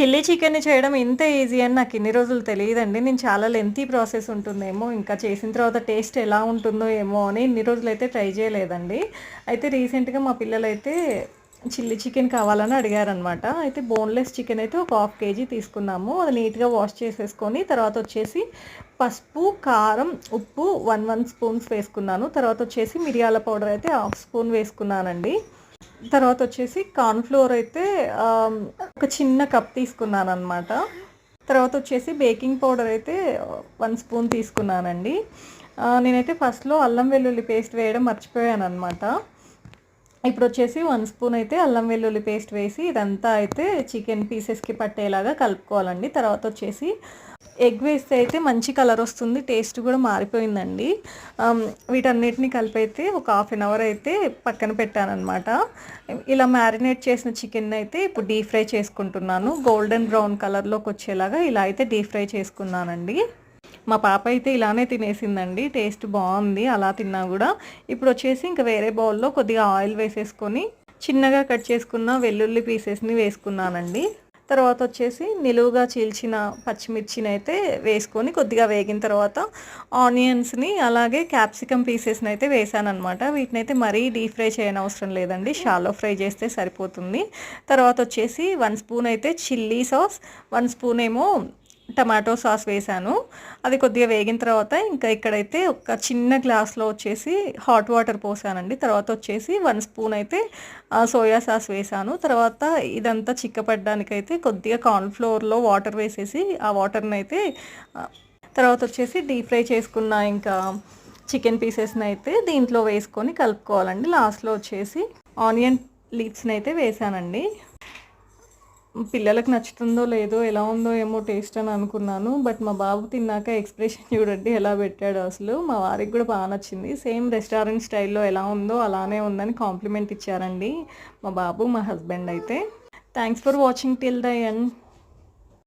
Chilli chicken చేయడం ఇంత easy అని నాకు ఇన్ని రోజులు తెలియదండి. నేను చాలా లెంతీ ప్రాసెస్ ఉంటుందేమో ఇంకా చేసిన తర్వాత టేస్ట్ ఎలా ఉంటుందో ఏమో అని ఇన్ని రోజులు అయితే ట్రై చేయలేదండి. అయితే రీసెంట్గా మా పిల్లలైతే చిల్లీ చికెన్ కావాలని అడిగారనమాట అయితే బోన్లెస్ చికెన్ అయితే ఒక హాఫ్ కేజీ తీసుకున్నాము. అది నీట్గా వాష్ చేసేసుకొని తర్వాత వచ్చేసి పసుపు కారం ఉప్పు వన్ వన్ స్పూన్స్ వేసుకున్నాను. తర్వాత వచ్చేసి మిరియాల పౌడర్ అయితే హాఫ్ స్పూన్ వేసుకున్నానండి. తర్వాత వచ్చేసి కార్న్ఫ్లోర్ అయితే ఒక చిన్న కప్ తీసుకున్నాను అనమాట తర్వాత వచ్చేసి బేకింగ్ పౌడర్ అయితే వన్ స్పూన్ తీసుకున్నానండి. నేనైతే ఫస్ట్లో అల్లం వెల్లుల్లి పేస్ట్ వేయడం మర్చిపోయాను అనమాట ఇప్పుడు వచ్చేసి వన్ స్పూన్ అయితే అల్లం వెల్లుల్లి పేస్ట్ వేసి ఇదంతా అయితే చికెన్ పీసెస్కి పట్టేలాగా కలుపుకోవాలండి. తర్వాత వచ్చేసి ఎగ్ వేస్తే అయితే మంచి కలర్ వస్తుంది టేస్ట్ కూడా మారిపోయిందండి. వీటన్నిటిని కలిపైతే ఒక హాఫ్ అన్ అవర్ అయితే పక్కన పెట్టానమాట ఇలా మ్యారినేట్ చేసిన చికెన్ అయితే ఇప్పుడు డీప్ ఫ్రై చేసుకుంటున్నాను. గోల్డెన్ బ్రౌన్ కలర్లోకి వచ్చేలాగా ఇలా అయితే డీప్ ఫ్రై చేసుకున్నానండి. మా పాప అయితే ఇలానే తినేసిందండి టేస్ట్ బాగుంది అలా తిన్నా కూడా. ఇప్పుడు వచ్చేసి ఇంకా వేరే బౌల్లో కొద్దిగా ఆయిల్ వేసేసుకొని చిన్నగా కట్ చేసుకున్న వెల్లుల్లి పీసెస్ని వేసుకున్నానండి. తర్వాత వచ్చేసి నిలువుగా చీల్చిన పచ్చిమిర్చిని అయితే వేసుకొని కొద్దిగా వేగిన తర్వాత ఆనియన్స్ని అలాగే క్యాప్సికమ్ పీసెస్ని అయితే వేసానమాట వీటిని అయితే మరీ డీప్ ఫ్రై చేయనవసరం లేదండి షాలో ఫ్రై చేస్తే సరిపోతుంది. తర్వాత వచ్చేసి వన్ స్పూన్ అయితే చిల్లీ సాస్ వన్ స్పూన్ ఏమో టమాటో సాస్ వేసాను. అది కొద్దిగా వేగిన తర్వాత ఇంకా ఇక్కడైతే ఒక చిన్న గ్లాస్లో వచ్చేసి హాట్ వాటర్ పోసానండి. తర్వాత వచ్చేసి వన్ స్పూన్ అయితే సోయా సాస్ వేసాను. తర్వాత ఇదంతా చిక్కపడడానికైతే కొద్దిగా కార్న్ఫ్లోర్లో వాటర్ వేసేసి ఆ వాటర్ని అయితే తర్వాత వచ్చేసి డీప్ ఫ్రై చేసుకున్న ఇంకా చికెన్ పీసెస్ని అయితే దీంట్లో వేసుకొని కలుపుకోవాలండి. లాస్ట్లో వచ్చేసి ఆనియన్ లీవ్స్ని అయితే వేసానండి. పిల్లలకు నచ్చుతుందో లేదో ఎలా ఉందో ఏమో టేస్ట్ అని అనుకున్నాను. బట్ మా బాబు తిన్నాక ఎక్స్ప్రెషన్ చూడండి ఎలా పెట్టాడు అసలు. మా వారికి కూడా బాగా నచ్చింది. సేమ్ రెస్టారెంట్ స్టైల్లో ఎలా ఉందో అలానే ఉందని కాంప్లిమెంట్ ఇచ్చారండి మా బాబు మా హస్బెండ్ అయితే. Thanks for watching till the end